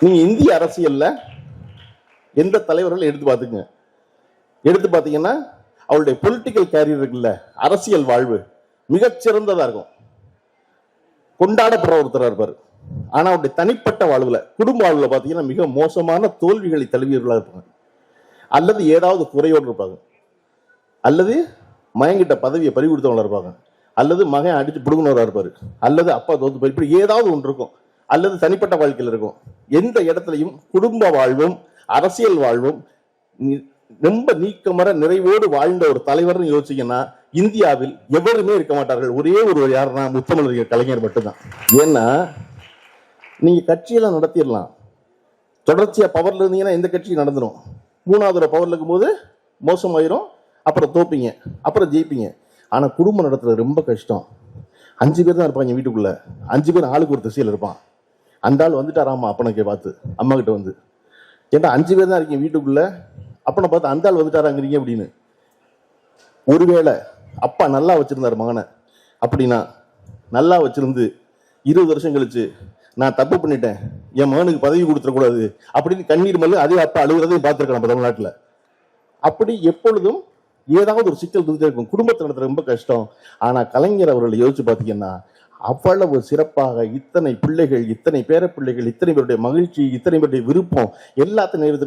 நீங்க இந்திய அரசியல்ல எந்த தலைவர்கள் எடுத்து பார்த்துங்க எடுத்து பார்த்தீங்கன்னா அவருடைய பொலிட்டிக்கல் கேரியர் இருக்குல்ல அரசியல் வாழ்வு மிகச்சிறந்ததா இருக்கும். கொண்டாடப்படுற ஒருத்தரா இருப்பார். ஆனா அவருடைய தனிப்பட்ட வாழ்வுல குடும்ப வாழ்வுல பாத்தீங்கன்னா மிக மோசமான தோல்விகளை தழுவியவர்களாக இருப்பாங்க. அல்லது ஏதாவது குறையோடு இருப்பாங்க. அல்லது மயங்கிட்ட பதவியை பறி கொடுத்தவங்களா இருப்பாங்க. அல்லது மகன் அடிச்சு பிடுங்கினவராக இருப்பாரு. அல்லது அப்பா தோத்து போய் இப்படி ஏதாவது ஒன்று இருக்கும். அல்லது தனிப்பட்ட வாழ்க்கையில் இருக்கும். எந்த இடத்துலையும் குடும்ப வாழ்வும் அரசியல் வாழ்வும் ரொம்ப நீக்கமர நிறைவோடு வாழ்ந்த ஒரு தலைவர்னு யோசிச்சீங்கன்னா இந்தியாவில் எவருமே இருக்க மாட்டார்கள். ஒரே ஒரு யாருன்னா முத்தமிழர் கலைஞர் மட்டும்தான். ஏன்னா நீங்க கட்சியெல்லாம் நடத்திடலாம். தொடர்ச்சியா பவர்ல இருந்தீங்கன்னா எந்த கட்சியும் நடந்துடும் மூணாவது ஒரு பவர்ல இருக்கும்போது மோசமாயிரும். அப்புறம் தோப்பீங்க. அப்புறம் ஜெயிப்பீங்க. ஆனா குடும்பம் நடத்துறது ரொம்ப கஷ்டம். அஞ்சு பேர் தான் இருப்பாங்க வீட்டுக்குள்ள. அஞ்சு பேர் ஆளுக்கு ஒரு திசையில் இருப்பான். அந்த ஆள் வந்துட்டாராமா அப்பனுக்கு பார்த்து அம்மா கிட்ட வந்து. ஏன்டா அஞ்சு பேர் தான் இருக்கீங்க வீட்டுக்குள்ள? அப்பனை பார்த்து அந்த ஆள் வந்துட்டாராங்கிறீங்க அப்படின்னு. ஒருவேளை அப்பா நல்லா வச்சுருந்தார் மகனை. அப்படின்னா நல்லா வச்சிருந்து இருபது வருஷம் கழிச்சு நான் தப்பு பண்ணிட்டேன். என் மகனுக்கு பதவி கொடுத்துடக்கூடாது அப்படின்னு கண்ணீர் மல்லு அதே அப்பா அழுகிறதையும் பார்த்துருக்கேன் நம்ம தமிழ்நாட்டில். அப்படி எப்பொழுதும் ஏதாவது ஒரு சிக்கல் இருந்துகிட்டே இருக்கும். குடும்பத்தை நடத்துறது ரொம்ப கஷ்டம். ஆனால் கலைஞர் அவர்களை யோசிச்சு பார்த்தீங்கன்னா அவ்வளவு சிறப்பாக இத்தனை பிள்ளைகள் இத்தனை பேர பிள்ளைகள் இத்தனை பேருடைய மகிழ்ச்சி இத்தனை பேருடைய விருப்பம் எல்லாத்தையும் நிறைவேற்ற